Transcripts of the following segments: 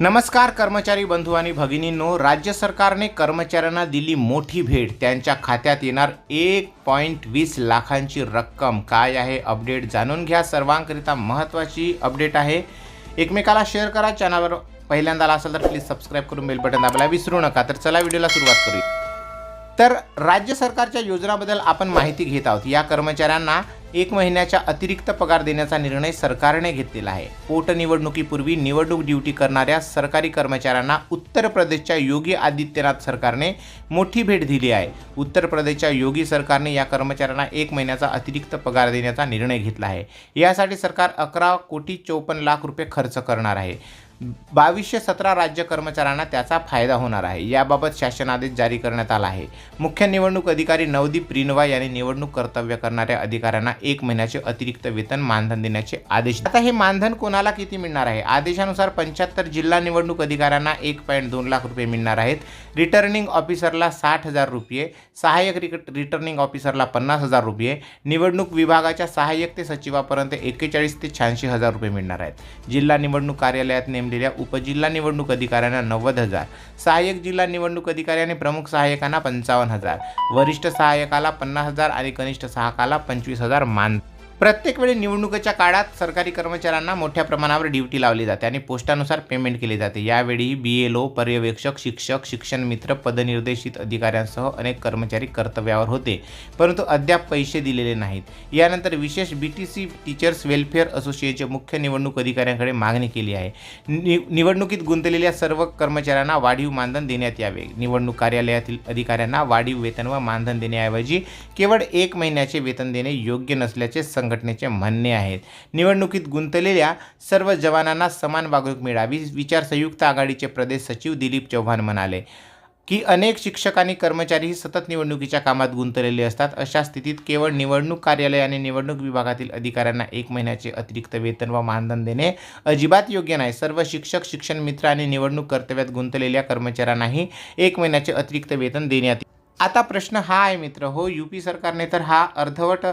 नमस्कार कर्मचारी बंधू आणि भगिनींनो राज्य सरकारने कर्मचाऱ्यांना दिली मोठी भेट. त्यांच्या खात्यात येणार एक पॉईंट वीस लाखांची रक्कम. काय आहे अपडेट जाणून घ्या. सर्वांकरिता महत्त्वाची अपडेट आहे. एकमेकाला शेअर करा. चॅनलवर पहिल्यांदा आला असेल तर प्लीज सबस्क्राईब करून बेल बटन दाबायला विसरू नका. तर चला व्हिडिओला सुरुवात करूया. तर राज्य सरकारच्या योजनाबद्दल आपण माहिती घेत आहोत. या कर्मचाऱ्यांना एक महिन्याच्या अतिरिक्त पगार देण्याचा निर्णय सरकारने घेतलेला आहे. पोटनिवडणुकीपूर्वी निवडणूक ड्युटी करणाऱ्या सरकारी कर्मचाऱ्यांना उत्तर प्रदेशच्या योगी आदित्यनाथ सरकारने मोठी भेट दिली आहे. उत्तर प्रदेशच्या योगी सरकारने या कर्मचाऱ्यांना एक महिन्याचा अतिरिक्त पगार देण्याचा निर्णय घेतला आहे. यासाठी सरकार अकरा कोटी चौपन्न लाख रुपये खर्च करणार आहे. बावीसशे सतरा राज्य कर्मचाऱ्यांना त्याचा फायदा होणार आहे. याबाबत शासनादेश जारी करण्यात आला आहे. मुख्य निवडणूक अधिकारी नवदीप रिनवा यांनी निवडणूक कर्तव्य करणाऱ्या अधिकाऱ्यांना एक महिन्याचे अतिरिक्त वेतन मानधन देण्याचे आदेश आता हे मानधन कोणाला किती मिळणार आहे? आदेशानुसार पंच्याहत्तर जिल्हा निवडणूक अधिकाऱ्यांना एक पॉईंट दोन लाख रुपये मिळणार आहेत. रिटर्निंग ऑफिसरला साठ हजार रुपये सहाय्यक रिटर्निंग ऑफिसरला पन्नास हजार रुपये निवडणूक विभागाच्या सहाय्यक ते सचिवापर्यंत एक्केचाळीस ते शहाऐंशी हजार रुपये मिळणार आहेत. जिल्हा निवडणूक कार्यालयात नेमलेल्या उपजिल्हा निवडणूक अधिकाऱ्यांना नव्वद हजार. सहाय्यक जिल्हा निवडणूक अधिकारी आणि प्रमुख सहाय्यकांना पंचावन्न हजार. वरिष्ठ सहाय्यकाला पन्नास हजार आणि कनिष्ठ सहायकाला पंचवीस हजार मान प्रत्येक वेळी निवडणुकीच्या काळात सरकारी कर्मचाऱ्यांना मोठ्या प्रमाणावर ड्युटी लावली जाते आणि पोस्टानुसार पेमेंट केले जाते. यावेळी बी एल ओ पर्यवेक्षक शिक्षक शिक्षण मित्र पदनिर्देशित अधिकाऱ्यांसह अनेक कर्मचारी कर्तव्यावर होते परंतु अद्याप पैसे दिलेले नाहीत. यानंतर विशेष B T C teachers welfare असोसिएशनचे मुख्य निवडणूक अधिकाऱ्यांकडे मागणी केली आहे. नि निवडणुकीत गुंतलेल्या सर्व कर्मचाऱ्यांना वाढीव मानधन देण्यात यावे. निवडणूक कार्यालयातील अधिकाऱ्यांना वाढीव वेतन व मानधन देण्याऐवजी केवळ एक महिन्याचे वेतन देणे योग्य नसल्याचे संघटनेचे म्हणणे आहेत निवडणुकीत गुंतलेल्या सर्व जवानांना समान वागणूक मिळावी विचार संयुक्त आघाडीचे प्रदेश सचिव दिलीप चव्हाण म्हणाले की अनेक शिक्षक आणि कर्मचारीही सतत निवडणुकीच्या कामात गुंतलेले असतात अशा स्थितीत केवळ निवडणूक कार्यालय आणि निवडणूक विभागातील अधिकाऱ्यांना एक महिन्याचे अतिरिक्त वेतन व मानधन देणे अजिबात योग्य नाही सर्व शिक्षक शिक्षण मित्र आणि निवडणूक कर्तव्यात गुंतलेल्या कर्मचाऱ्यांनाही एक महिन्याचे अतिरिक्त वेतन देण्यात येईल. आता प्रश्न हा आहे मित्र हो यू पी सरकारने तर हा अर्धवट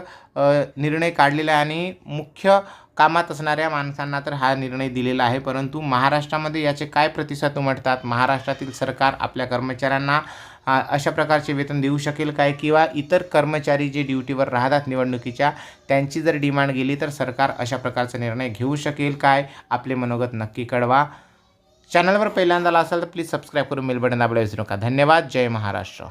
निर्णय काढलेला आहे आणि मुख्य कामात असणाऱ्या माणसांना तर हा निर्णय दिलेला आहे. परंतु महाराष्ट्रामध्ये याचे काय प्रतिसाद उमटतात? महाराष्ट्रातील सरकार आपल्या कर्मचाऱ्यांना अशा प्रकारचे वेतन देऊ शकेल काय? किंवा इतर कर्मचारी जे ड्युटीवर राहतात निवडणुकीच्या त्यांची जर डिमांड गेली तर सरकार अशा प्रकारचा निर्णय घेऊ शकेल काय? आपले मनोगत नक्की कळवा. चॅनलवर पहिल्यांदा आला असाल तर प्लीज सबस्क्राईब करून मेल बटन दाबायला विसरू नका. धन्यवाद. जय महाराष्ट्र.